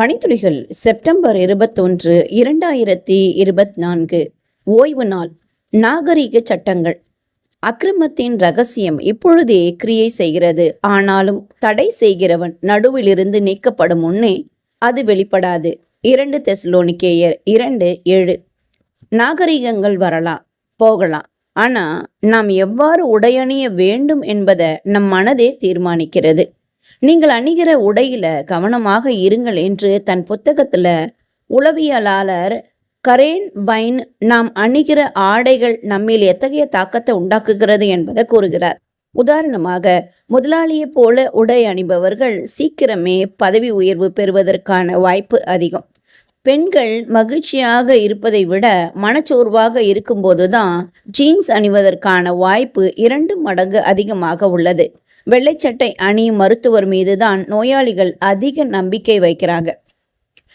பணித்துளிகள் September இருபத்தொன்று இரண்டாயிரத்தி இருபத்தி நான்கு ஓய்வு நாள். நாகரீக சட்டங்கள். அக்கிரமத்தின் ரகசியம் இப்பொழுதே கிரியை செய்கிறது. ஆனாலும் தடை செய்கிறவன் நடுவிலிருந்து நீக்கப்படும் முன்னே அது வெளிப்படாது. இரண்டு தெசலோனிக்கேயர் இரண்டு ஏழு. நாகரிகங்கள் வரலாம் போகலாம். ஆனால் நாம் எவ்வாறு உடையணிய வேண்டும் என்பதை நம் மனதே தீர்மானிக்கிறது. நீங்கள் அணிகிற உடையில கவனமாக இருங்கள் என்று தன் புத்தகத்துல உளவியலாளர் கரேன் பைன் நாம் அணிகிற ஆடைகள் நம்மில் எத்தகைய தாக்கத்தை உண்டாக்குகிறது என்பதை கூறுகிறார். உதாரணமாக முதலாளியைப் போல உடை அணிபவர்கள் சீக்கிரமே பதவி உயர்வு பெறுவதற்கான வாய்ப்பு அதிகம். பெண்கள் மகிழ்ச்சியாக இருப்பதை விட மனச்சோர்வாக இருக்கும்போதுதான் ஜீன்ஸ் அணிவதற்கான வாய்ப்பு இரண்டு மடங்கு அதிகமாக உள்ளது. வெள்ளைச்சட்டை அணியும் மருத்துவர் மீதுதான் நோயாளிகள் அதிக நம்பிக்கை வைக்கிறாங்க.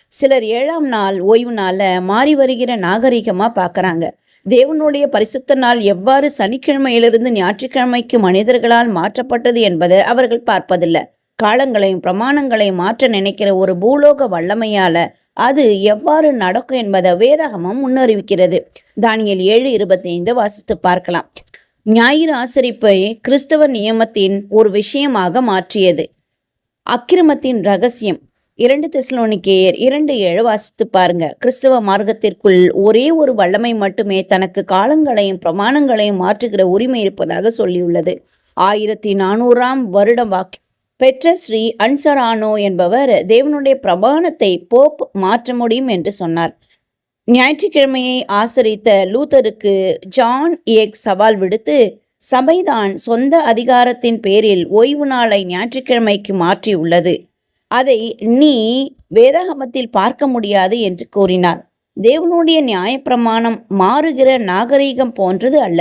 சிலர் ஏழாம் நாள் ஓய்வு நாளில் மாறி வருகிற நாகரிகமாக பார்க்குறாங்க தேவனுடைய பரிசுத்த நாள் எவ்வாறு சனிக்கிழமையிலிருந்து ஞாயிற்றுக்கிழமைக்கு மனிதர்களால் மாற்றப்பட்டது என்பதை அவர்கள் பார்ப்பதில்லை. காலங்களையும் பிரமாணங்களையும் மாற்ற நினைக்கிற ஒரு பூலோக வல்லமையால அது எவ்வாறு நடக்கும் என்பதை வேதாகமம் முன்னறிவிக்கிறது. தானியல் ஏழு இருபத்தி ஐந்து வாசித்து பார்க்கலாம். ஞாயிறு ஆசரிப்பை கிறிஸ்தவ நியமத்தின் ஒரு விஷயமாக மாற்றியது. அக்கிரமத்தின் ரகசியம். இரண்டு தெசலோனிக்கேயர் இரண்டு ஏழு வாசித்து பாருங்க. கிறிஸ்தவ மார்க்கத்திற்குள் ஒரே ஒரு வல்லமை மட்டுமே தனக்கு காலங்களையும் பிரமாணங்களையும் மாற்றுகிற உரிமை இருப்பதாக சொல்லியுள்ளது. ஆயிரத்தி நானூறாம் வருடம் வாக்கு பெற்ற ஸ்ரீ அன்சரானோ என்பவர் தேவனுடைய பிரமாணத்தை போப் மாற்ற முடியும் என்று சொன்னார். ஞாயிற்றுக்கிழமையை ஆசரித்த லூத்தருக்கு ஜான் ஏக் சவால் விடுத்து சபைதான் சொந்த அதிகாரத்தின் பேரில் ஓய்வு நாளை ஞாயிற்றுக்கிழமைக்கு மாற்றியுள்ளது. அதை நீ வேதாகமத்தில் பார்க்க முடியாது என்று கூறினார். தேவனுடைய நியாயப்பிரமாணம் மாறுகிற நாகரீகம் போன்றது அல்ல.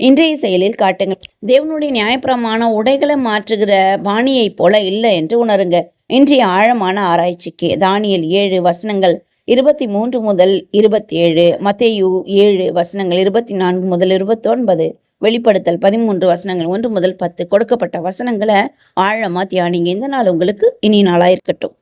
இன்றைய செயலில் காட்டுங்கள். தேவனுடைய நியாயப்பிரமாணம் உடைகளை மாற்றுகிற பாணியைப் போல இல்லை என்று உணருங்க. இன்றைய ஆழமான ஆராய்ச்சிக்கு தானியல் ஏழு வசனங்கள் இருபத்தி மூன்று முதல் இருபத்தி ஏழு மத்தேயு ஏழு வசனங்கள் இருபத்தி நான்கு முதல் இருபத்தொன்பது வெளிப்படுத்தல் பதிமூன்று வசனங்கள் ஒன்று முதல் பத்து கொடுக்கப்பட்ட வசனங்களை ஆழமாக தியானிங்க. இந்த நாள் உங்களுக்கு இனி நாளாக இருக்கட்டும்